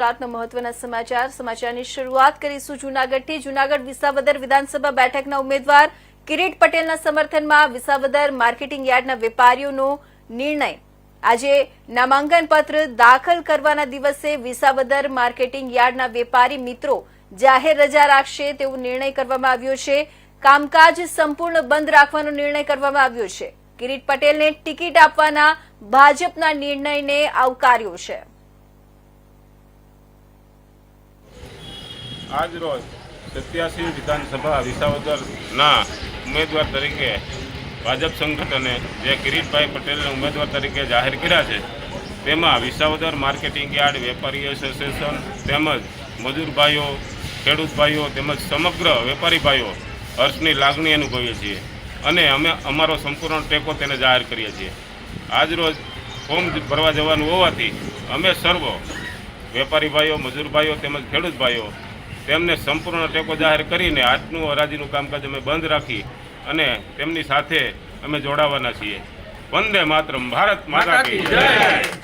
રાતના મહત્વના સમાચાર. સમાચારની શરૂઆત કરીશું જૂનાગઢથી. જૂનાગઢ વિસાવદર વિધાનસભા બેઠકના ઉમેદવાર કિરીટ પટેલના સમર્થનમાં વિસાવદર માર્કેટિંગ યાર્ડના વેપારીઓનો નિર્ણય. આજે નામાંકન પત્ર દાખલ કરવાના દિવસે વિસાવદર માર્કેટિંગ યાર્ડના વેપારી મિત્રો જાહેર રજા રાખશે તેવો નિર્ણય કરવામાં આવ્યો છે. કામકાજ સંપૂર્ણ બંધ રાખવાનો નિર્ણય કરવામાં આવ્યો છે. કિરીટ પટેલને ટિકિટ આપવાના ભાજપના નિર્ણયને આવકાર્યો છે. આજ રોજ સત્યાસી વિધાનસભા વિસાવદરના ઉમેદવાર તરીકે ભાજપ સંગઠને જે કિરીટભાઈ પટેલને ઉમેદવાર તરીકે જાહેર કર્યા છે, તેમાં વિસાવદર માર્કેટિંગ યાર્ડ, વેપારી એસોસિએશન તેમજ મજૂર ભાઈઓ ખેડૂત ભાઈઓ તેમજ સમગ્ર વેપારી ભાઈઓ હર્ષની લાગણી અનુભવીએ છીએ અને અમે અમારો સંપૂર્ણ ટેકો તેને જાહેર કરીએ છીએ. આજ રોજ ફોર્મ ભરવા જવાનું હોવાથી અમે સર્વ વેપારી ભાઈઓ મજૂર ભાઈઓ તેમજ ખેડૂત ભાઈઓ તેમને સંપૂર્ણ ટેકો જાહેર કરીને આજનું હરાજીનું કામકાજ અમે બંધ રાખી અને તેમની સાથે અમે જોડાવાના છીએ. વંદે માતરમ. ભારત માતા જય.